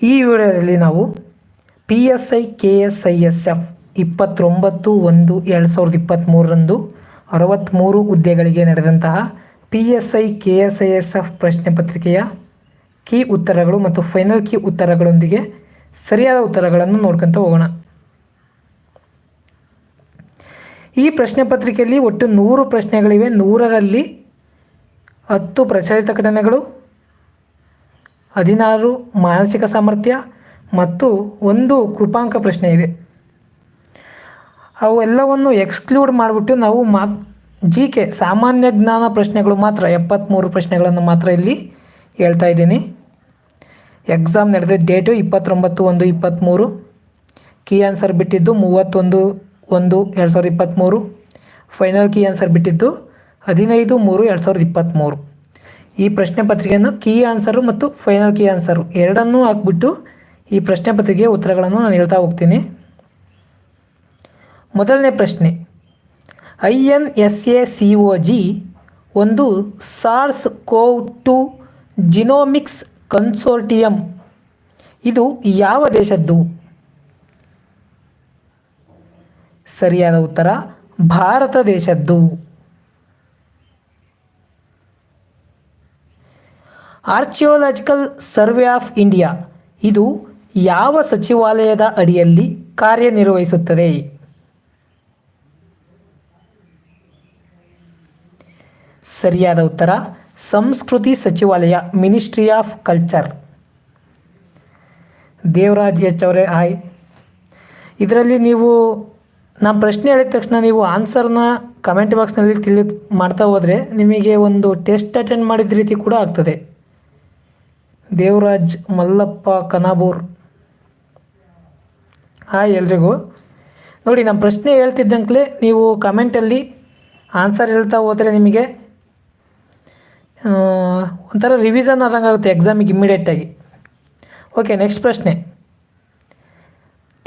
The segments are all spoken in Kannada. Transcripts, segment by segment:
ಈ ವಿಡಿಯೋದಲ್ಲಿ ನಾವು P S I K S I S F ಇಪ್ಪತ್ತೊಂಬತ್ತು ಒಂದು ಎರಡು ಸಾವಿರದ ಇಪ್ಪತ್ತ್ಮೂರರಂದು ಅರವತ್ತ್ಮೂರು ಹುದ್ದೆಗಳಿಗೆ ನಡೆದಂತಹ P S I K S I S F ಪ್ರಶ್ನೆ ಪತ್ರಿಕೆಯ ಕೀ ಉತ್ತರಗಳು ಮತ್ತು ಫೈನಲ್ ಕೀ ಉತ್ತರಗಳೊಂದಿಗೆ ಸರಿಯಾದ ಉತ್ತರಗಳನ್ನು ನೋಡ್ಕೊತ ಹೋಗೋಣ. ಈ ಪ್ರಶ್ನೆ ಪತ್ರಿಕೆಯಲ್ಲಿ ಒಟ್ಟು ನೂರು ಪ್ರಶ್ನೆಗಳಿವೆ. ನೂರರಲ್ಲಿ ಹತ್ತು ಪ್ರಚಲಿತ ಘಟನೆಗಳು ಹದಿನಾರು ಮಾನಸಿಕ ಸಾಮರ್ಥ್ಯ ಮತ್ತು ಒಂದು ಕೃಪಾಂಕ ಪ್ರಶ್ನೆ ಇದೆ. ಅವೆಲ್ಲವನ್ನು ಎಕ್ಸ್ಕ್ಲೂಡ್ ಮಾಡಿಬಿಟ್ಟು ನಾವು ಮಾ ಜಿ ಕೆ ಸಾಮಾನ್ಯ ಜ್ಞಾನ ಪ್ರಶ್ನೆಗಳು ಮಾತ್ರ ಎಪ್ಪತ್ತ್ಮೂರು ಪ್ರಶ್ನೆಗಳನ್ನು ಮಾತ್ರ ಇಲ್ಲಿ ಹೇಳ್ತಾ ಇದ್ದೀನಿ. ಎಕ್ಸಾಮ್ ನಡೆದ ಡೇಟು ಇಪ್ಪತ್ತೊಂಬತ್ತು ಒಂದು ಇಪ್ಪತ್ತ್ಮೂರು ಕೀ ಆನ್ಸರ್ ಬಿಟ್ಟಿದ್ದು ಮೂವತ್ತೊಂದು ಒಂದು ಎರಡು ಸಾವಿರದ ಇಪ್ಪತ್ತ್ಮೂರು ಫೈನಲ್ ಕೀ ಆನ್ಸರ್ ಬಿಟ್ಟಿದ್ದು ಹದಿನೈದು ಮೂರು ಎರಡು ಸಾವಿರದ ಇಪ್ಪತ್ತ್ಮೂರು ಈ ಪ್ರಶ್ನೆ ಪತ್ರಿಕೆಯನ್ನು ಕೀ ಆನ್ಸರು ಮತ್ತು ಫೈನಲ್ ಕೀ ಆನ್ಸರು ಎರಡನ್ನೂ ಹಾಕ್ಬಿಟ್ಟು ಈ ಪ್ರಶ್ನೆ ಪತ್ರಿಕೆಯ ಉತ್ತರಗಳನ್ನು ನಾನು ಹೇಳ್ತಾ ಹೋಗ್ತೀನಿ. ಮೊದಲನೇ ಪ್ರಶ್ನೆ, I N S A C O G ಒಂದು SARS CoV two genomics consortium ಇದು ಯಾವ ದೇಶದ್ದು? ಸರಿಯಾದ ಉತ್ತರ, Bharat ದೇಶದ್ದು. Archaeological survey of India. ಇದು ಯಾವ ಸಚಿವಾಲಯದ ಅಡಿಯಲ್ಲಿ ಕಾರ್ಯನಿರ್ವಹಿಸುತ್ತದೆ? ಸರಿಯಾದ ಉತ್ತರ, ಸಂಸ್ಕೃತಿ ಸಚಿವಾಲಯ ministry of culture Devraj H ಅವರೇ, ಹಾಯ್. ಇದರಲ್ಲಿ ನೀವು ನಾನು ಪ್ರಶ್ನೆ ಹೇಳಿದ ತಕ್ಷಣ ನೀವು ಆನ್ಸರ್ನ ಕಮೆಂಟ್ ಬಾಕ್ಸ್ನಲ್ಲಿ ತಿಳಿ ಮಾಡ್ತಾ ಹೋದರೆ ನಿಮಗೆ ಒಂದು ಟೆಸ್ಟ್ ಅಟೆಂಡ್ ಮಾಡಿದ ರೀತಿ ಕೂಡ ಆಗ್ತದೆ. ದೇವರಾಜ್ ಮಲ್ಲಪ್ಪ ಕನಾಬೂರ್. ಹಾಯ್ ಎಲ್ರಿಗೂ. ನೋಡಿ ನಮ್ಮ ಪ್ರಶ್ನೆ ಹೇಳ್ತಿದ್ದಂಕ್ಲೆ ನೀವು ಕಮೆಂಟಲ್ಲಿ ಆನ್ಸರ್ ಹೇಳ್ತಾ ಹೋದರೆ ನಿಮಗೆ ಒಂಥರ ರಿವಿಸನ್ ಆದಂಗೆ ಆಗುತ್ತೆ ಎಕ್ಸಾಮಿಗೆ ಇಮ್ಮಿಡಿಯೇಟಾಗಿ ಓಕೆ ನೆಕ್ಸ್ಟ್ ಪ್ರಶ್ನೆ.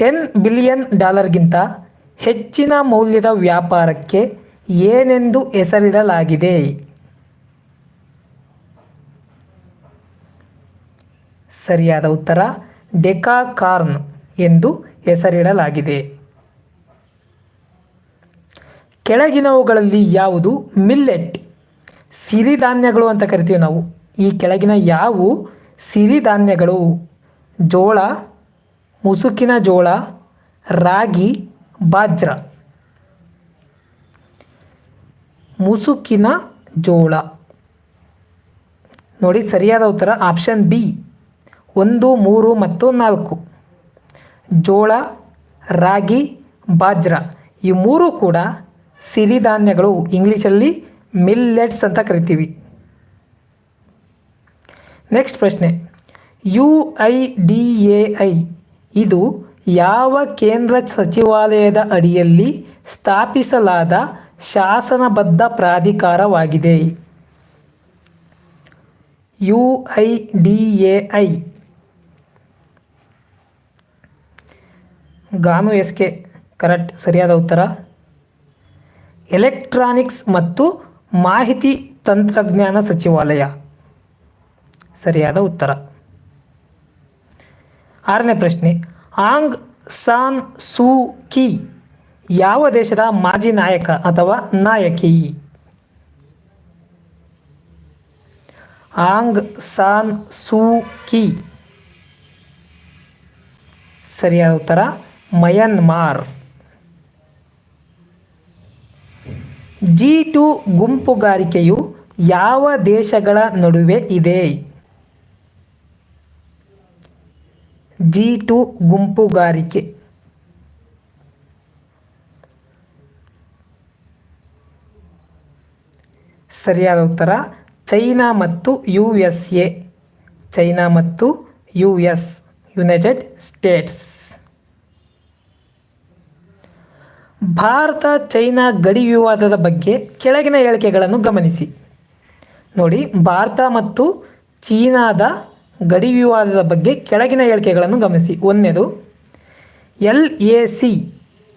ಟೆನ್ ಬಿಲಿಯನ್ ಡಾಲರ್ಗಿಂತ ಹೆಚ್ಚಿನ ಮೌಲ್ಯದ ವ್ಯಾಪಾರಕ್ಕೆ ಏನೆಂದು ಹೆಸರಿಡಲಾಗಿದೆ? ಸರಿಯಾದ ಉತ್ತರ ಡೆಕಾಕಾರ್ನ್ ಎಂದು ಹೆಸರಿಡಲಾಗಿದೆ. ಕೆಳಗಿನವುಗಳಲ್ಲಿ ಯಾವುದು ಮಿಲ್ಲೆಟ್? ಸಿರಿಧಾನ್ಯಗಳು ಅಂತ ಕರಿತೀವಿ ನಾವು. ಈ ಕೆಳಗಿನ ಯಾವು? ಸಿರಿಧಾನ್ಯಗಳು. ಜೋಳ, ಮುಸುಕಿನ ಜೋಳ, ರಾಗಿ, ಬಾಜ್ರ. ಮುಸುಕಿನ ಜೋಳ. ನೋಡಿ ಸರಿಯಾದ ಉತ್ತರ, ಆಪ್ಷನ್ ಬಿ. ಒಂದು, ಮೂರು ಮತ್ತು ನಾಲ್ಕು. ಜೋಳ, ರಾಗಿ, ಬಾಜ್ರ ಈ ಮೂರು ಕೂಡ ಸಿರಿಧಾನ್ಯಗಳು ಇಂಗ್ಲೀಷಲ್ಲಿ ಮಿಲ್ಲೆಟ್ಸ್ ಅಂತ ಕರಿತೀವಿ. ನೆಕ್ಸ್ಟ್ ಪ್ರಶ್ನೆ. U I D A I ಇದು ಯಾವ ಕೇಂದ್ರ ಸಚಿವಾಲಯದ ಅಡಿಯಲ್ಲಿ ಸ್ಥಾಪಿಸಲಾದ ಶಾಸನಬದ್ಧ ಪ್ರಾಧಿಕಾರವಾಗಿದೆ? U I D A I ಗಾನು S K correct, ಸರಿಯಾದ ಉತ್ತರ. ಎಲೆಕ್ಟ್ರಾನಿಕ್ಸ್ ಮತ್ತು ಮಾಹಿತಿ ತಂತ್ರಜ್ಞಾನ ಸಚಿವಾಲಯ. ಸರಿಯಾದ ಉತ್ತರ. ಆರನೇ ಪ್ರಶ್ನೆ. ಆಂಗ್ ಸಾನ್ ಸೂ ಕಿ, ಯಾವ ದೇಶದ ಮಾಜಿ ನಾಯಕ ಅಥವಾ ನಾಯಕಿ? Aung San Suu Kyi. ಸರಿಯಾದ ಉತ್ತರ. ಮಯನ್ಮಾರ್ ಜಿ ಟು ಗುಂಪುಗಾರಿಕೆಯು ಯಾವ ದೇಶಗಳ ನಡುವೆ ಇದೆ? ಜಿ ಟು ಗುಂಪುಗಾರಿಕೆ. ಸರಿಯಾದ ಉತ್ತರ, ಚೈನಾ ಮತ್ತು ಯು ಎಸ್ ಎ ಚೈನಾ ಮತ್ತು U S United States Bharat, China ಗಡಿ ವಿವಾದದ ಬಗ್ಗೆ ಕೆಳಗಿನ ಹೇಳಿಕೆಗಳನ್ನು ಗಮನಿಸಿ. ನೋಡಿ, ಭಾರತ ಮತ್ತು ಚೀನಾದ ಗಡಿ ವಿವಾದದ ಬಗ್ಗೆ ಕೆಳಗಿನ ಹೇಳಿಕೆಗಳನ್ನು ಗಮನಿಸಿ. ಒಂದನೇದು, L A C,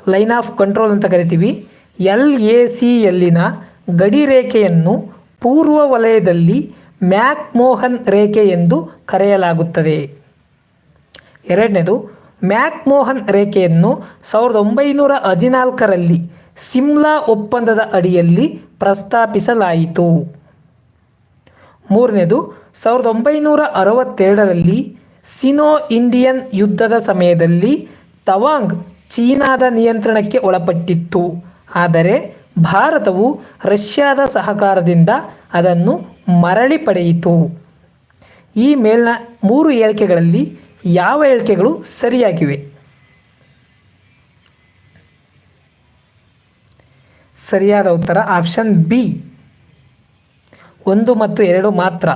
line of control ಅಂತ ಕರಿತೀವಿ. ಎಲ್ ಎ ಸಿಯಲ್ಲಿನ ಗಡಿ ರೇಖೆಯನ್ನು ಪೂರ್ವ ವಲಯದಲ್ಲಿ ಮ್ಯಾಕ್ ಮೋಹನ್ ರೇಖೆ ಎಂದು ಕರೆಯಲಾಗುತ್ತದೆ. ಎರಡನೇದು ಮ್ಯಾಕ್ಮೋಹನ್ ರೇಖೆಯನ್ನು ಸಾವಿರದ ಒಂಬೈನೂರ ಹದಿನಾಲ್ಕರಲ್ಲಿ ಸಿಮ್ಲಾ ಒಪ್ಪಂದದ ಅಡಿಯಲ್ಲಿ ಪ್ರಸ್ತಾಪಿಸಲಾಯಿತು. ಮೂರನೇದು, ಸಾವಿರದ ಒಂಬೈನೂರ ಅರವತ್ತೆರಡರಲ್ಲಿ ಸಿನೋ ಇಂಡಿಯನ್ ಯುದ್ಧದ ಸಮಯದಲ್ಲಿ ತವಾಂಗ್ ಚೀನಾದ ನಿಯಂತ್ರಣಕ್ಕೆ ಒಳಪಟ್ಟಿತ್ತು. ಆದರೆ ಭಾರತವು ರಷ್ಯಾದ ಸಹಕಾರದಿಂದ ಅದನ್ನು ಮರಳಿ ಪಡೆಯಿತು. ಈ ಮೇಲಿನ ಮೂರು ಹೇಳಿಕೆಗಳಲ್ಲಿ ಯಾವ ಹೇಳಿಕೆಗಳು ಸರಿಯಾಗಿವೆ? ಸರಿಯಾದ ಉತ್ತರ ಆಪ್ಷನ್ ಬಿ. ಒಂದು ಮತ್ತು ಎರಡು ಮಾತ್ರ.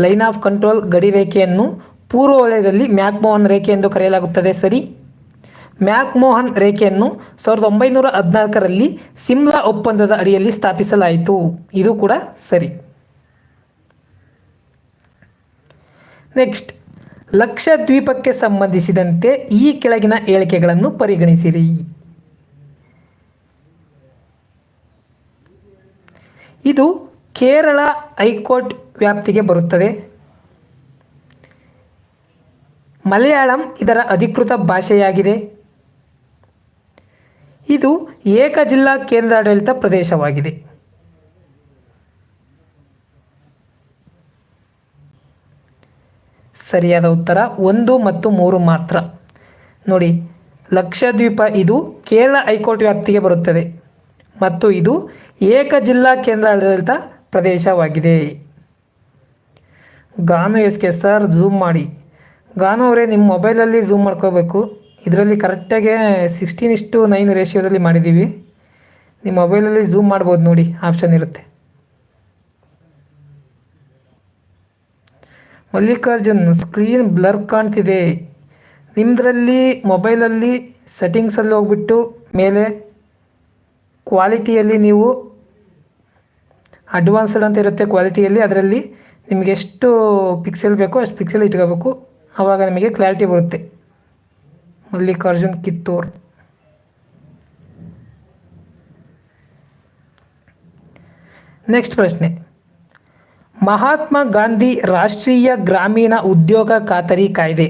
ಲೈನ್ ಆಫ್ ಕಂಟ್ರೋಲ್ ಗಡಿ ರೇಖೆಯನ್ನು ಪೂರ್ವ ವಲಯದಲ್ಲಿ ಮ್ಯಾಕ್ಮೋಹನ್ ರೇಖೆ ಎಂದು ಕರೆಯಲಾಗುತ್ತದೆ. ಸರಿ? ಮ್ಯಾಕ್ಮೋಹನ್ ರೇಖೆಯನ್ನು ಸಾವಿರದ ಒಂಬೈನೂರ ಹದಿನಾಲ್ಕರಲ್ಲಿ ಸಿಮ್ಲಾ ಒಪ್ಪಂದದ ಅಡಿಯಲ್ಲಿ ಸ್ಥಾಪಿಸಲಾಯಿತು. ಇದು ಕೂಡ ಸರಿ. ನೆಕ್ಸ್ಟ್ ಲಕ್ಷದ್ವೀಪಕ್ಕೆ ಸಂಬಂಧಿಸಿದಂತೆ ಈ ಕೆಳಗಿನ ಹೇಳಿಕೆಗಳನ್ನು ಪರಿಗಣಿಸಿರಿ. ಇದು ಕೇರಳ ಹೈಕೋರ್ಟ್ ವ್ಯಾಪ್ತಿಗೆ ಬರುತ್ತದೆ. ಮಲಯಾಳಂ ಇದರ ಅಧಿಕೃತ ಭಾಷೆಯಾಗಿದೆ. ಇದು ಏಕ ಜಿಲ್ಲಾ ಕೇಂದ್ರಾಡಳಿತ ಪ್ರದೇಶವಾಗಿದೆ. ಸರಿಯಾದ ಉತ್ತರ, ಒಂದು ಮತ್ತು ಮೂರು ಮಾತ್ರ. ನೋಡಿ, ಲಕ್ಷದ್ವೀಪ ಇದು ಕೇರಳ ಹೈಕೋರ್ಟ್ ವ್ಯಾಪ್ತಿಗೆ ಬರುತ್ತದೆ ಮತ್ತು ಇದು ಏಕ ಜಿಲ್ಲಾ ಕೇಂದ್ರಾಡಳಿತ ಪ್ರದೇಶವಾಗಿದೆ. ಗಾನು ಎಸ್ಕೆ ಸರ್, ಝೂಮ್ ಮಾಡಿ. ಗಾನು ಅವರೇ, ನಿಮ್ಮ ಮೊಬೈಲಲ್ಲಿ ಝೂಮ್ ಮಾಡ್ಕೋಬೇಕು. ಇದರಲ್ಲಿ ಕರೆಕ್ಟಾಗಿ ಸಿಕ್ಸ್ಟೀನ್ ಇಷ್ಟು ನೈನ್ ರೇಷಿಯೋದಲ್ಲಿ ಮಾಡಿದ್ದೀವಿ. ನಿಮ್ಮ ಮೊಬೈಲಲ್ಲಿ ಝೂಮ್ ಮಾಡ್ಬೋದು ನೋಡಿ, ಆಪ್ಷನ್ ಇರುತ್ತೆ. ಮಲ್ಲಿಕಾರ್ಜುನ್ ಸ್ಕ್ರೀನ್ ಬ್ಲರ್ ಕಾಣ್ತಿದೆ. ನಿಮ್ಮದ್ರಲ್ಲಿ ಮೊಬೈಲಲ್ಲಿ ಸೆಟ್ಟಿಂಗ್ಸಲ್ಲಿ ಹೋಗ್ಬಿಟ್ಟು ಮೇಲೆ ಕ್ವಾಲಿಟಿಯಲ್ಲಿ ನೀವು ಅಡ್ವಾನ್ಸ್ಡ್ ಅಂತ ಇರುತ್ತೆ ಕ್ವಾಲಿಟಿಯಲ್ಲಿ ಅದರಲ್ಲಿ ನಿಮಗೆ ಎಷ್ಟು ಪಿಕ್ಸೆಲ್ ಬೇಕೋ ಅಷ್ಟು ಪಿಕ್ಸೆಲ್ ಇಟ್ಕೋಬೇಕು. ಆವಾಗ ನಿಮಗೆ ಕ್ಲಾರಿಟಿ ಬರುತ್ತೆ. ಮಲ್ಲಿಕಾರ್ಜುನ್ ಕಿತ್ತೂರ್. ನೆಕ್ಸ್ಟ್ ಪ್ರಶ್ನೆ. ಮಹಾತ್ಮ ಗಾಂಧಿ ರಾಷ್ಟ್ರೀಯ ಗ್ರಾಮೀಣ ಉದ್ಯೋಗ ಖಾತರಿ ಕಾಯ್ದೆ,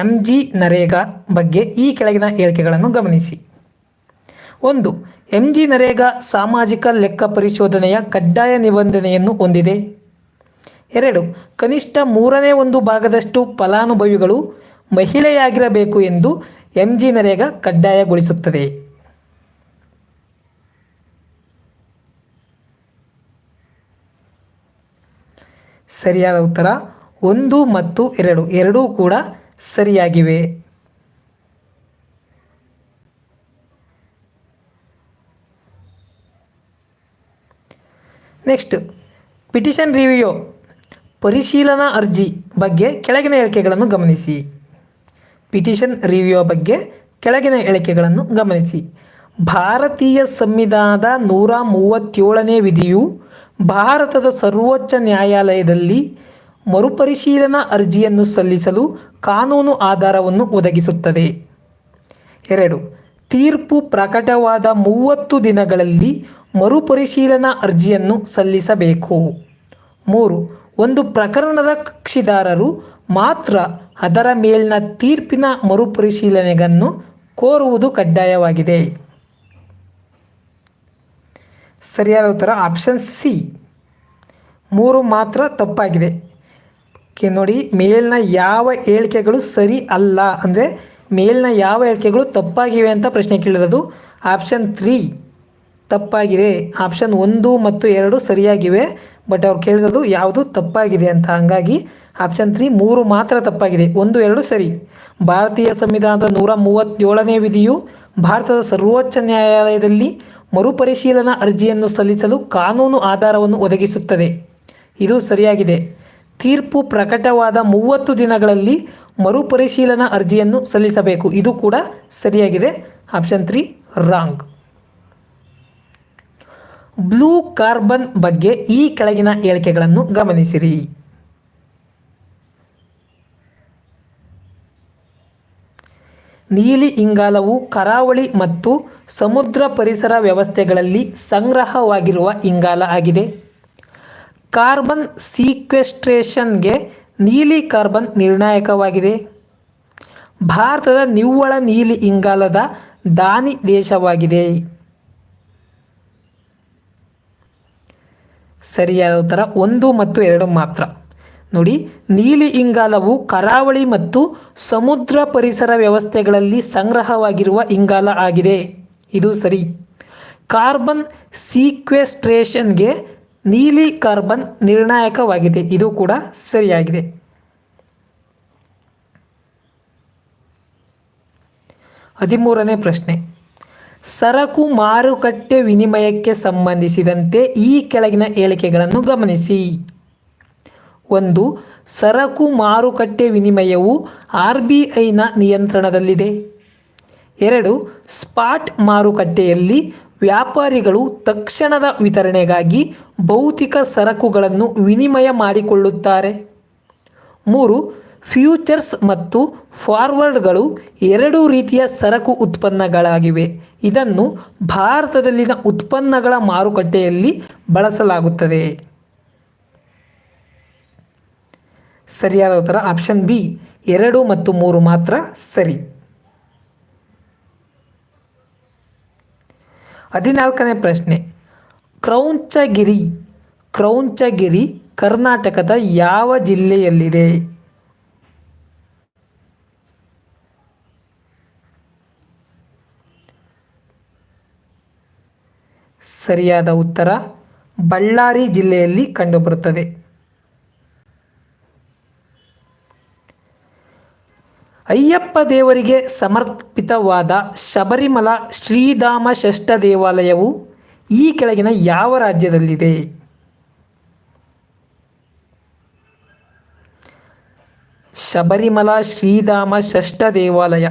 ಎಂ ಜಿ ನರೇಗಾ ಬಗ್ಗೆ ಈ ಕೆಳಗಿನ ಹೇಳಿಕೆಗಳನ್ನು ಗಮನಿಸಿ. ಒಂದು, ಎಂ ಜಿ ನರೇಗಾ ಸಾಮಾಜಿಕ ಲೆಕ್ಕ ಪರಿಶೋಧನೆಯ ಕಡ್ಡಾಯ ನಿಬಂಧನೆಯನ್ನು ಹೊಂದಿದೆ. ಎರಡು, ಕನಿಷ್ಠ ಮೂರನೇ ಒಂದು ಭಾಗದಷ್ಟು ಫಲಾನುಭವಿಗಳು ಮಹಿಳೆಯಾಗಿರಬೇಕು ಎಂದು ಎಂ ಜಿ ನರೇಗಾ ಕಡ್ಡಾಯಗೊಳಿಸುತ್ತದೆ. ಸರಿಯಾದ ಉತ್ತರ? ಒಂದು ಮತ್ತು ಎರಡು. ಎರಡೂ ಕೂಡ ಸರಿಯಾಗಿವೆ. Next, petition review. ಪರಿಶೀಲನಾ ಅರ್ಜಿ ಬಗ್ಗೆ ಕೆಳಗಿನ ಹೇಳಿಕೆಗಳನ್ನು ಗಮನಿಸಿ. ಪಿಟಿಷನ್ ರಿವ್ಯೂ ಬಗ್ಗೆ ಕೆಳಗಿನ ಹೇಳಿಕೆಗಳನ್ನು ಗಮನಿಸಿ. ಭಾರತೀಯ ಸಂವಿಧಾನದ ನೂರ ಮೂವತ್ತೇಳನೇ ವಿಧಿಯು ಭಾರತದ ಸರ್ವೋಚ್ಚ ನ್ಯಾಯಾಲಯದಲ್ಲಿ ಮರುಪರಿಶೀಲನಾ ಅರ್ಜಿಯನ್ನು ಸಲ್ಲಿಸಲು ಕಾನೂನು ಆಧಾರವನ್ನು ಒದಗಿಸುತ್ತದೆ. ಎರಡು, ತೀರ್ಪು ಪ್ರಕಟವಾದ ಮೂವತ್ತು ದಿನಗಳಲ್ಲಿ ಮರುಪರಿಶೀಲನಾ ಅರ್ಜಿಯನ್ನು ಸಲ್ಲಿಸಬೇಕು. ಮೂರು, ಒಂದು ಪ್ರಕರಣದ ಕಕ್ಷಿದಾರರು ಮಾತ್ರ ಅದರ ಮೇಲಿನ ತೀರ್ಪಿನ ಮರುಪರಿಶೀಲನೆಗನ್ನು ಕೋರುವುದು ಕಡ್ಡಾಯವಾಗಿದೆ. ಸರಿಯಾದ ಉತ್ತರ ಆಪ್ಷನ್ ಸಿ ಮೂರು ಮಾತ್ರ ತಪ್ಪಾಗಿದೆ. ಕೆ ನೋಡಿ, ಮೇಲಿನ ಯಾವ ಹೇಳಿಕೆಗಳು ಸರಿ ಅಲ್ಲ ಅಂದರೆ ಮೇಲಿನ ಯಾವ ಹೇಳಿಕೆಗಳು ತಪ್ಪಾಗಿವೆ ಅಂತ ಪ್ರಶ್ನೆ ಕೇಳಿರೋದು ಆಪ್ಷನ್ ತ್ರೀ ತಪ್ಪಾಗಿದೆ. ಆಪ್ಷನ್ ಒಂದು ಮತ್ತು ಎರಡು ಸರಿಯಾಗಿವೆ ಬಟ್ ಅವ್ರು ಕೇಳಿರೋದು ಯಾವುದು ತಪ್ಪಾಗಿದೆ ಅಂತ. ಹಾಗಾಗಿ ಆಪ್ಷನ್ ತ್ರೀ ಮೂರು ಮಾತ್ರ ತಪ್ಪಾಗಿದೆ. ಒಂದು, ಎರಡು ಸರಿ. ಭಾರತೀಯ ಸಂವಿಧಾನದ ನೂರ ಮೂವತ್ತೇಳನೇ ವಿಧಿಯು ಭಾರತದ ಸರ್ವೋಚ್ಚ ನ್ಯಾಯಾಲಯದಲ್ಲಿ ಮರುಪರಿಶೀಲನಾ ಅರ್ಜಿಯನ್ನು ಸಲ್ಲಿಸಲು ಕಾನೂನು ಆಧಾರವನ್ನು ಒದಗಿಸುತ್ತದೆ. ಇದು ಸರಿಯಾಗಿದೆ. ತೀರ್ಪು ಪ್ರಕಟವಾದ ಮೂವತ್ತು ದಿನಗಳಲ್ಲಿ ಮರುಪರಿಶೀಲನಾ ಅರ್ಜಿಯನ್ನು ಸಲ್ಲಿಸಬೇಕು. ಇದು ಕೂಡ ಸರಿಯಾಗಿದೆ. Option three, wrong. Blue carbon ಬಗ್ಗೆ ಈ ಕೆಳಗಿನ ಹೇಳಿಕೆಗಳನ್ನು ಗಮನಿಸಿರಿ. ನೀಲಿ ಇಂಗಾಲವು ಕರಾವಳಿ ಮತ್ತು ಸಮುದ್ರ ಪರಿಸರ ವ್ಯವಸ್ಥೆಗಳಲ್ಲಿ ಸಂಗ್ರಹವಾಗಿರುವ ಇಂಗಾಲ ಆಗಿದೆ. ಕಾರ್ಬನ್ ಸೀಕ್ವೆಸ್ಟ್ರೇಷನ್ಗೆ ನೀಲಿ ಕಾರ್ಬನ್ ನಿರ್ಣಾಯಕವಾಗಿದೆ. ಭಾರತದ ನಿವ್ವಳ ನೀಲಿ ಇಂಗಾಲದ ದಾನಿ ದೇಶವಾಗಿದೆ. ಸರಿಯಾದ ಉತ್ತರ ಒಂದು ಮತ್ತು ಎರಡು ಮಾತ್ರ. ನೋಡಿ, ನೀಲಿ ಇಂಗಾಲವು ಕರಾವಳಿ ಮತ್ತು ಸಮುದ್ರ ಪರಿಸರ ವ್ಯವಸ್ಥೆಗಳಲ್ಲಿ ಸಂಗ್ರಹವಾಗಿರುವ ಇಂಗಾಲ ಆಗಿದೆ. ಇದು ಸರಿ. ಕಾರ್ಬನ್ ಸೀಕ್ವೆಸ್ಟ್ರೇಷನ್ಗೆ ನೀಲಿ ಕಾರ್ಬನ್ ನಿರ್ಣಾಯಕವಾಗಿದೆ. ಇದು ಕೂಡ ಸರಿಯಾಗಿದೆ. ಹದಿಮೂರನೇ ಪ್ರಶ್ನೆ. ಸರಕು ಮಾರುಕಟ್ಟೆ ವಿನಿಮಯಕ್ಕೆ ಸಂಬಂಧಿಸಿದಂತೆ ಈ ಕೆಳಗಿನ ಹೇಳಿಕೆಗಳನ್ನು ಗಮನಿಸಿ. ಒಂದು ಸರಕು ಮಾರುಕಟ್ಟೆ ವಿನಿಮಯವು ಆರ್ ಬಿ ಐನ ನಿಯಂತ್ರಣದಲ್ಲಿದೆ. ಎರಡು, ಸ್ಪಾಟ್ ಮಾರುಕಟ್ಟೆಯಲ್ಲಿ ವ್ಯಾಪಾರಿಗಳು ತಕ್ಷಣದ ವಿತರಣೆಗಾಗಿ ಭೌತಿಕ ಸರಕುಗಳನ್ನು ವಿನಿಮಯ ಮಾಡಿಕೊಳ್ಳುತ್ತಾರೆ. ಮೂರು, ಫ್ಯೂಚರ್ಸ್ ಮತ್ತು ಫಾರ್ವರ್ಡ್ಗಳು ಎರಡು ರೀತಿಯ ಸರಕು ಉತ್ಪನ್ನಗಳಾಗಿವೆ. ಇದನ್ನು ಭಾರತದಲ್ಲಿನ ಉತ್ಪನ್ನಗಳ ಮಾರುಕಟ್ಟೆಯಲ್ಲಿ ಬಳಸಲಾಗುತ್ತದೆ. ಸರಿಯಾದ ಉತ್ತರ ಆಪ್ಷನ್ ಬಿ ಎರಡು ಮತ್ತು ಮೂರು ಮಾತ್ರ ಸರಿ. ಹದಿನಾಲ್ಕನೇ ಪ್ರಶ್ನೆ, ಕ್ರೌಂಚಗಿರಿ ಕ್ರೌಂಚಗಿರಿ ಕರ್ನಾಟಕದ ಯಾವ ಜಿಲ್ಲೆಯಲ್ಲಿದೆ? ಸರಿಯಾದ ಉತ್ತರ ಬಳ್ಳಾರಿ ಜಿಲ್ಲೆಯಲ್ಲಿ ಕಂಡುಬರುತ್ತದೆ. ಅಯ್ಯಪ್ಪ ದೇವರಿಗೆ ಸಮರ್ಪಿತವಾದ ಶಬರಿಮಲ ಶ್ರೀಧಾಮ ಷಷ್ಠ ದೇವಾಲಯವು ಈ ಕೆಳಗಿನ ಯಾವ ರಾಜ್ಯದಲ್ಲಿದೆ? ಶಬರಿಮಲ ಶ್ರೀಧಾಮ ಷಷ್ಠ ದೇವಾಲಯ.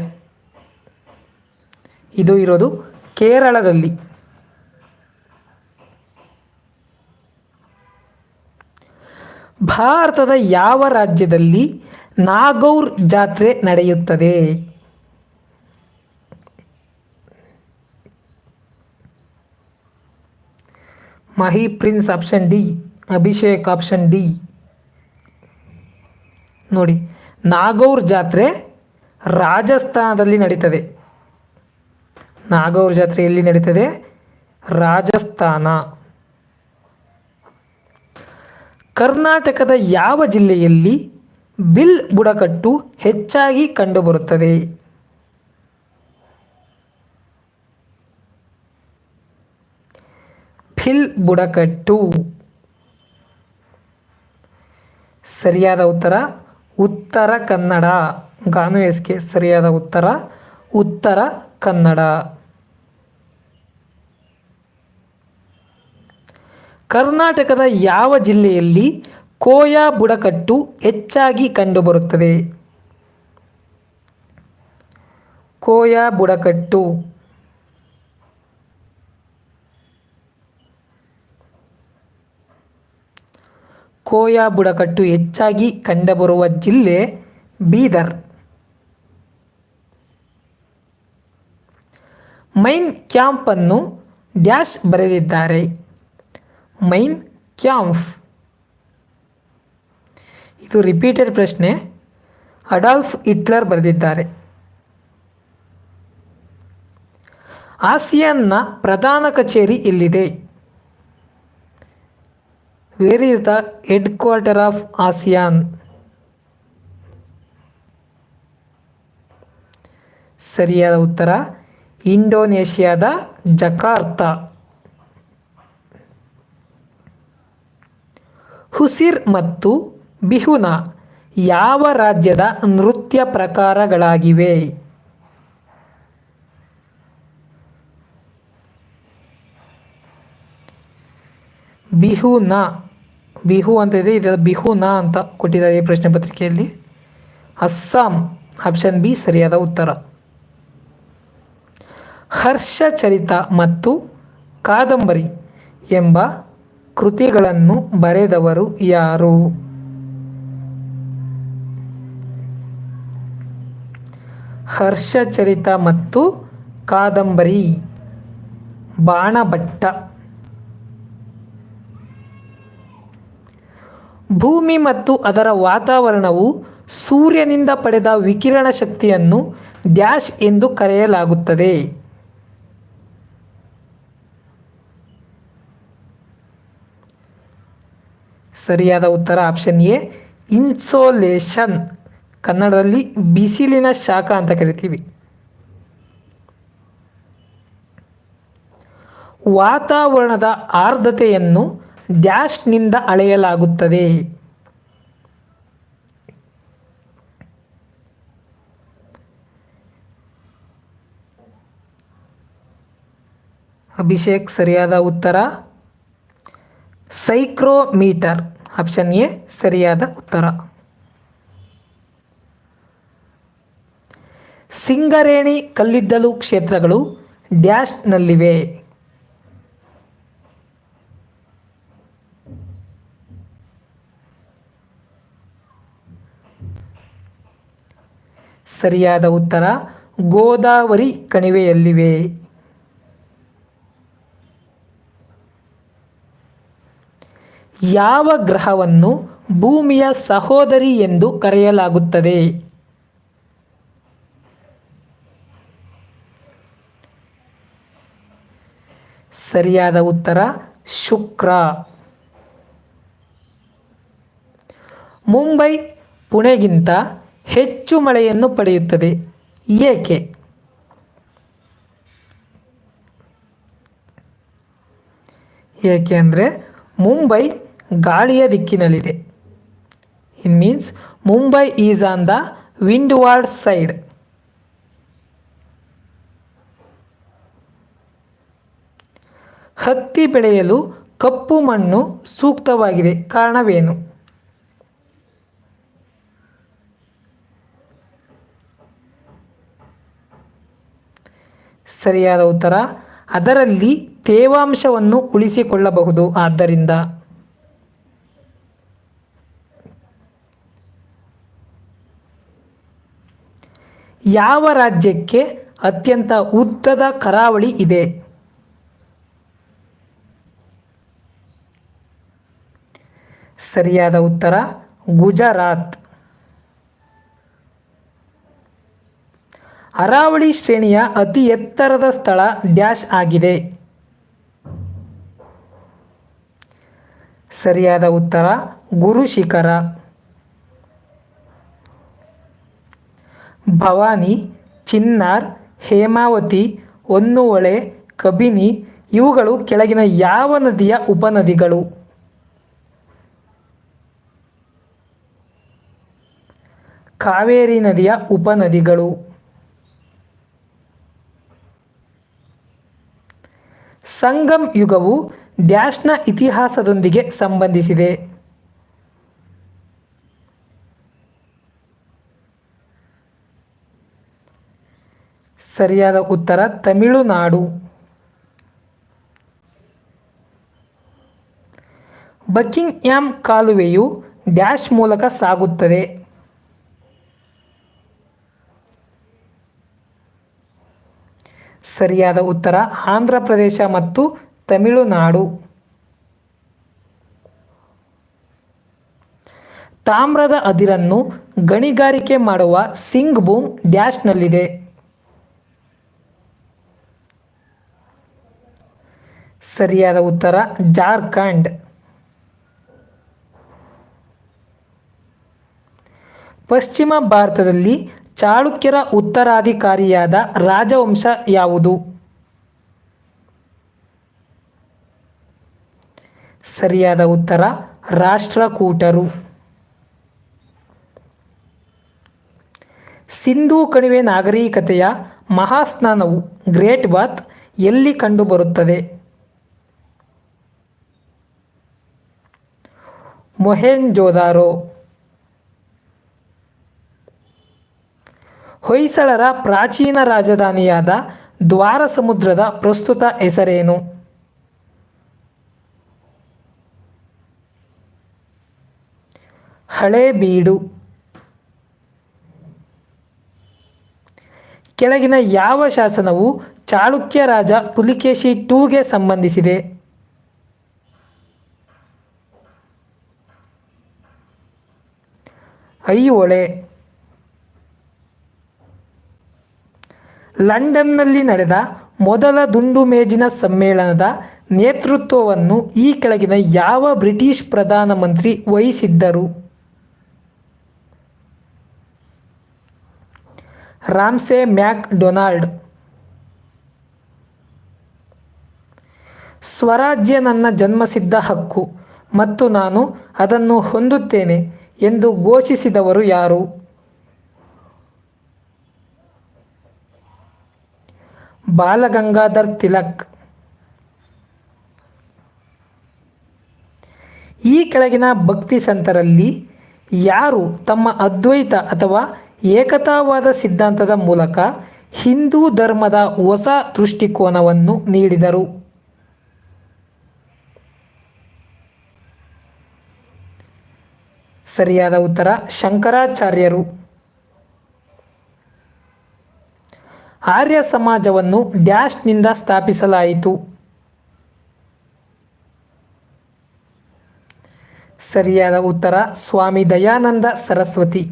ಇದು ಇರೋದು ಕೇರಳದಲ್ಲಿ. ಭಾರತದ ಯಾವ ರಾಜ್ಯದಲ್ಲಿ ನಾಗೌರ್ ಜಾತ್ರೆ ನಡೆಯುತ್ತದೆ. Mahi prince option D, Abhishek option D. ನೋಡಿ, ನಾಗೌರ್ ಜಾತ್ರೆ ರಾಜಸ್ಥಾನದಲ್ಲಿ ನಡೀತದೆ. ನಾಗೌರ್ ಜಾತ್ರೆ ಎಲ್ಲಿ ನಡೀತದೆ? ರಾಜಸ್ಥಾನ. ಕರ್ನಾಟಕದ ಯಾವ ಜಿಲ್ಲೆಯಲ್ಲಿ ಬಿಲ್ ಬುಡಕಟ್ಟು ಹೆಚ್ಚಾಗಿ ಕಂಡುಬರುತ್ತದೆ. ಫಿಲ್ ಬುಡಕಟ್ಟು. ಸರಿಯಾದ ಉತ್ತರ ಉತ್ತರ ಕನ್ನಡ. ಗಾನು ಎಸ್ಕೆ, ಸರಿಯಾದ ಉತ್ತರ ಉತ್ತರ ಕನ್ನಡ. ಕರ್ನಾಟಕದ ಯಾವ ಜಿಲ್ಲೆಯಲ್ಲಿ ಕೋಯಾ ಬುಡಕಟ್ಟು ಹೆಚ್ಚಾಗಿ ಕಂಡುಬರುತ್ತದೆ. ಕೋಯಾ ಬುಡಕಟ್ಟು. ಕೋಯಾ ಬುಡಕಟ್ಟು ಹೆಚ್ಚಾಗಿ ಕಂಡುಬರುವ ಜಿಲ್ಲೆ ಬೀದರ್. ಮೈನ್ ಕ್ಯಾಂಪನ್ನು ಡ್ಯಾಶ್ ಬರೆದಿದ್ದಾರೆ. ಮೈನ್ ಕ್ಯಾಂಫ್ ಇದು ರಿಪೀಟೆಡ್ ಪ್ರಶ್ನೆ. ಅಡಾಲ್ಫ್ ಹಿಟ್ಲರ್ ಬರೆದಿದ್ದಾರೆ. ಆಸಿಯಾನ್ನ ಪ್ರಧಾನ ಕಚೇರಿ ಎಲ್ಲಿದೆ? Where is the head quarter of ASEAN ಸರಿಯಾದ ಉತ್ತರ, ಇಂಡೋನೇಷ್ಯಾದ ಜಕಾರ್ತ. ಹುಸಿರ್ ಮತ್ತು ಬಿಹುನ ಯಾವ ರಾಜ್ಯದ ನೃತ್ಯ ಪ್ರಕಾರಗಳಾಗಿವೆ? ಬಿಹುನ, ಬಿಹು ಅಂತ ಇದೆ ಇದು ಬಿಹುನ ಅಂತ ಕೊಟ್ಟಿದ್ದಾರೆ ಈ ಪ್ರಶ್ನೆ ಪತ್ರಿಕೆಯಲ್ಲಿ. ಅಸ್ಸಾಂ, ಆಪ್ಷನ್ ಬಿ ಸರಿಯಾದ ಉತ್ತರ. ಹರ್ಷಚರಿತ ಮತ್ತು ಕಾದಂಬರಿ ಎಂಬ ಕೃತಿಗಳನ್ನು ಬರೆದವರು ಯಾರು? ಹರ್ಷಚರಿತ ಮತ್ತು ಕಾದಂಬರಿ. ಬಾಣಭಟ್ಟ. ಭೂಮಿ ಮತ್ತು ಅದರ ವಾತಾವರಣವು ಸೂರ್ಯನಿಂದ ಪಡೆದ ವಿಕಿರಣ ಶಕ್ತಿಯನ್ನು ಡ್ಯಾಶ್ ಎಂದು ಕರೆಯಲಾಗುತ್ತದೆ. ಸರಿಯಾದ ಉತ್ತರ ಆಪ್ಷನ್ ಎ, ಇನ್ಸೋಲೇಷನ್. ಕನ್ನಡದಲ್ಲಿ ಬಿಸಿಲಿನ ಶಾಖ ಅಂತ ಕರಿತೀವಿ. ವಾತಾವರಣದ ಆರ್ದ್ರತೆಯನ್ನು ಡ್ಯಾಶ್ನಿಂದ ಅಳೆಯಲಾಗುತ್ತದೆ. ಅಭಿಷೇಕ್ ಸರಿಯಾದ ಉತ್ತರ. ಸೈಕ್ರೋಮೀಟರ್, ಆಪ್ಷನ್ ಎ, ಸರಿಯಾದ ಉತ್ತರ. ಸಿಂಗರೇಣಿ ಕಲ್ಲಿದ್ದಲು ಕ್ಷೇತ್ರಗಳು ಡ್ಯಾಶ್ನಲ್ಲಿವೆ ಸರಿಯಾದ ಉತ್ತರ ಗೋದಾವರಿ ಕಣಿವೆಯಲ್ಲಿವೆ. ಯಾವ ಗ್ರಹವನ್ನು ಭೂಮಿಯ ಸಹೋದರಿ ಎಂದು ಕರೆಯಲಾಗುತ್ತದೆ? ಸರಿಯಾದ ಉತ್ತರ, ಶುಕ್ರ. ಮುಂಬೈ ಪುಣೆಗಿಂತ ಹೆಚ್ಚು ಮಳೆಯನ್ನು ಪಡೆಯುತ್ತದೆ. ಏಕೆ? ಏಕೆ ಅಂದರೆ ಮುಂಬೈ ಗಾಳಿಯ ದಿಕ್ಕಿನಲ್ಲಿದೆ. In means Mumbai is on the windward side ಹತ್ತಿ ಬೆಳೆಯಲು ಕಪ್ಪು ಮಣ್ಣು ಸೂಕ್ತವಾಗಿದೆ. ಕಾರಣವೇನು? ಸರಿಯಾದ ಉತ್ತರ, ಅದರಲ್ಲಿ ತೇವಾಂಶವನ್ನು ಉಳಿಸಿಕೊಳ್ಳಬಹುದು. ಆದ್ದರಿಂದ ಯಾವ ರಾಜ್ಯಕ್ಕೆ ಅತ್ಯಂತ ಉದ್ದದ ಕರಾವಳಿ ಇದೆ? ಸರಿಯಾದ ಉತ್ತರ, ಗುಜರಾತ್. ಅರಾವಳಿ ಶ್ರೇಣಿಯ ಅತಿ ಎತ್ತರದ ಸ್ಥಳ ಡ್ಯಾಶ್ ಆಗಿದೆ. ಸರಿಯಾದ ಉತ್ತರ ಗುರು ಶಿಖರ ಭವಾನಿ, ಚಿನ್ನಾರ್, ಹೇಮಾವತಿ, ಹೊನ್ನುವಳೆ, ಕಬಿನಿ ಇವುಗಳು ಕೆಳಗಿನ ಯಾವ ನದಿಯ ಉಪನದಿಗಳು? ಕಾವೇರಿ ನದಿಯ ಉಪನದಿಗಳು. ಸಂಗಮ್ ಯುಗವು ಡ್ಯಾಶ್ನ ಇತಿಹಾಸದೊಂದಿಗೆ ಸಂಬಂಧಿಸಿದೆ. ಸರಿಯಾದ ಉತ್ತರ ತಮಿಳುನಾಡು. ಬಕಿಂಗ್ಹ್ಯಾಮ್ ಕಾಲುವೆಯು ಡ್ಯಾಶ್ ಮೂಲಕ ಸಾಗುತ್ತದೆ. ಸರಿಯಾದ ಉತ್ತರ ಆಂಧ್ರ ಪ್ರದೇಶ ಮತ್ತು ತಮಿಳುನಾಡು. ತಾಮ್ರದ ಅದಿರನ್ನು ಗಣಿಗಾರಿಕೆ ಮಾಡುವ ಸಿಂಗ್ ಬೂಮ್ ಡ್ಯಾಶ್ನಲ್ಲಿದೆ. ಸರಿಯಾದ ಉತ್ತರ ಜಾರ್ಖಂಡ್. ಪಶ್ಚಿಮ ಭಾರತದಲ್ಲಿ ಚಾಳುಕ್ಯರ ಉತ್ತರಾಧಿಕಾರಿಯಾದ ರಾಜವಂಶ ಯಾವುದು? ಸರಿಯಾದ ಉತ್ತರ, ರಾಷ್ಟ್ರಕೂಟರು. ಸಿಂಧೂ ಕಣಿವೆ ನಾಗರಿಕತೆಯ ಮಹಾಸ್ನಾನವು ಗ್ರೇಟ್ ಬಾತ್ ಎಲ್ಲಿ ಕಂಡುಬರುತ್ತದೆ? ಮೊಹೆಂಜೋದಾರೋ. ಹೊಯ್ಸಳರ ಪ್ರಾಚೀನ ರಾಜಧಾನಿಯಾದ ದ್ವಾರ ಸಮುದ್ರದ ಪ್ರಸ್ತುತ ಹೆಸರೇನು? ಹಳೇಬೀಡು. ಕೆಳಗಿನ ಯಾವ ಶಾಸನವು ಚಾಳುಕ್ಯ ರಾಜ ಪುಲಿಕೇಶಿ ಟೂಗೆ ಸಂಬಂಧಿಸಿದೆ? ಐಹೊಳೆ. ಲಂಡನ್ನಲ್ಲಿ ನಡೆದ ಮೊದಲ ದುಂಡು ಮೇಜಿನ ಸಮ್ಮೇಳನದ ನೇತೃತ್ವವನ್ನು ಈ ಕೆಳಗಿನ ಯಾವ ಬ್ರಿಟಿಷ್ ಪ್ರಧಾನಮಂತ್ರಿ ವಹಿಸಿದ್ದರು? ರಾಮ್ಸೆ ಮ್ಯಾಕ್ ಡೊನಾಲ್ಡ್ ಸ್ವರಾಜ್ಯ ನನ್ನ ಜನ್ಮಸಿದ್ಧ ಹಕ್ಕು ಮತ್ತು ನಾನು ಅದನ್ನು ಹೊಂದುತ್ತೇನೆ ಎಂದು ಘೋಷಿಸಿದವರು ಯಾರು? ಬಾಲಗಂಗಾಧರ್ ತಿಲಕ್. ಈ ಕೆಳಗಿನ ಭಕ್ತಿ ಸಂತರಲ್ಲಿ ಯಾರು ತಮ್ಮ ಅದ್ವೈತ ಅಥವಾ ಏಕತಾವಾದ ಸಿದ್ಧಾಂತದ ಮೂಲಕ ಹಿಂದೂ ಧರ್ಮದ ಹೊಸ ದೃಷ್ಟಿಕೋನವನ್ನು ನೀಡಿದರು. ಸರಿಯಾದ ಉತ್ತರ ಶಂಕರಾಚಾರ್ಯರು. ಆರ್ಯ ಸಮಾಜವನ್ನು ಡ್ಯಾಶ್ನಿಂದ ಸ್ಥಾಪಿಸಲಾಯಿತು. ಸರಿಯಾದ ಉತ್ತರ ಸ್ವಾಮಿ ದಯಾನಂದ ಸರಸ್ವತಿ.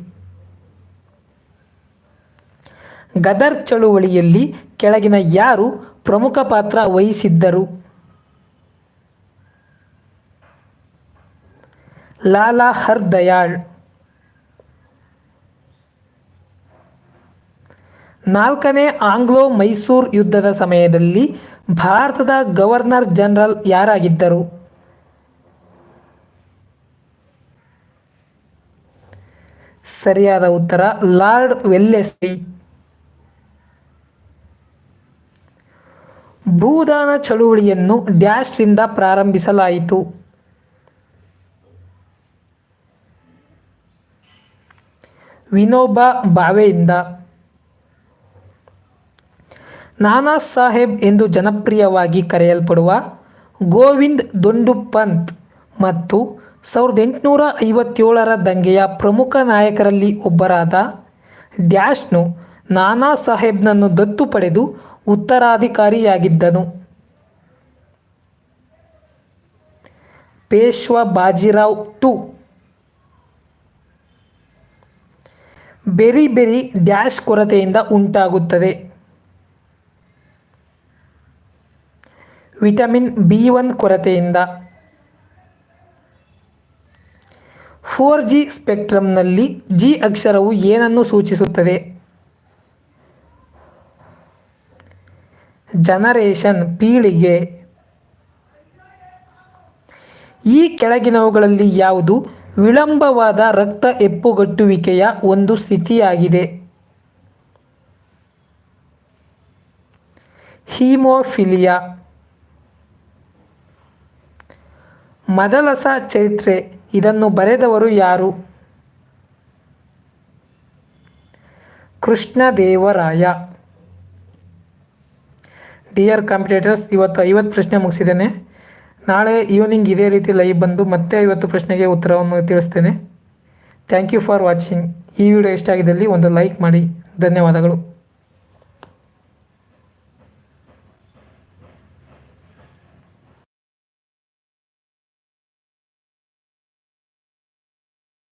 ಗದರ್ ಚಳುವಳಿಯಲ್ಲಿ ಕೆಳಗಿನ ಯಾರು ಪ್ರಮುಖ ಪಾತ್ರ ವಹಿಸಿದ್ದರು? ಲಾಲಾ ಹರ್ ನಾಲ್ಕನೇ ಆಂಗ್ಲೋ ಮೈಸೂರ್ ಯುದ್ಧದ ಸಮಯದಲ್ಲಿ ಭಾರತದ ಗವರ್ನರ್ ಜನರಲ್ ಯಾರಾಗಿದ್ದರು? ಸರಿಯಾದ ಉತ್ತರ, ಲಾರ್ಡ್ ವೆಲ್ಲೆಸ್ಲಿ. ಭೂದಾನ ಚಳುವಳಿಯನ್ನು ಡ್ಯಾಶ್ರಿಂದ ಪ್ರಾರಂಭಿಸಲಾಯಿತು. ವಿನೋಬಾ ಭಾವೆಯಿಂದ. ನಾನಾ ಸಾಹೇಬ್ ಎಂದು ಜನಪ್ರಿಯವಾಗಿ ಕರೆಯಲ್ಪಡುವ ಗೋವಿಂದ್ ದೊಂಡು ಪಂತ್ ಮತ್ತು ಸಾವಿರದ ಎಂಟುನೂರ ಐವತ್ತೇಳರ ದಂಗೆಯ ಪ್ರಮುಖ ನಾಯಕರಲ್ಲಿ ಒಬ್ಬರಾದ ಡ್ಯಾಶ್ನು ನಾನಾ ಸಾಹೇಬ್ನನ್ನು ದತ್ತು ಪಡೆದು ಉತ್ತರಾಧಿಕಾರಿಯಾಗಿದ್ದನು. Peshwa Bajirao two. Beri dash ಕೊರತೆಯಿಂದ ಉಂಟಾಗುತ್ತದೆ. ವಿಟಮಿನ್ ಬಿ ಒನ್ ಕೊರತೆಯಿಂದ. ಫೋರ್ ಜಿ ಸ್ಪೆಕ್ಟ್ರಮ್ನಲ್ಲಿ ಜಿ ಅಕ್ಷರವು ಏನನ್ನು ಸೂಚಿಸುತ್ತದೆ? ಜನರೇಷನ್, ಪೀಳಿಗೆ. ಈ ಕೆಳಗಿನವುಗಳಲ್ಲಿ ಯಾವುದು? ವಿಳಂಬವಾದ ರಕ್ತ ಎಪ್ಪುಗಟ್ಟುವಿಕೆಯ ಒಂದು ಸ್ಥಿತಿಯಾಗಿದೆ. ಹೀಮೋಫಿಲಿಯಾ. ಮದಲಸ ಚರಿತ್ರೆ ಇದನ್ನು ಬರೆದವರು ಯಾರು? ಕೃಷ್ಣದೇವರಾಯ. ಡಿಯರ್ ಕಾಂಪಿಟೇಟರ್ಸ್ ಇವತ್ತು ಐವತ್ತು ಪ್ರಶ್ನೆ ಮುಗಿಸಿದ್ದೇನೆ. ನಾಳೆ ಈವ್ನಿಂಗ್ ಇದೇ ರೀತಿ ಲೈವ್ ಬಂದು ಮತ್ತೆ ಐವತ್ತು ಪ್ರಶ್ನೆಗೆ ಉತ್ತರವನ್ನು ತಿಳಿಸ್ತೇನೆ. ಥ್ಯಾಂಕ್ ಯು ಫಾರ್ ವಾಚಿಂಗ್ ಈ ವಿಡಿಯೋ ಇಷ್ಟ ಆಗಿದ್ದಲ್ಲಿ ಒಂದು ಲೈಕ್ ಮಾಡಿ. ಧನ್ಯವಾದಗಳು.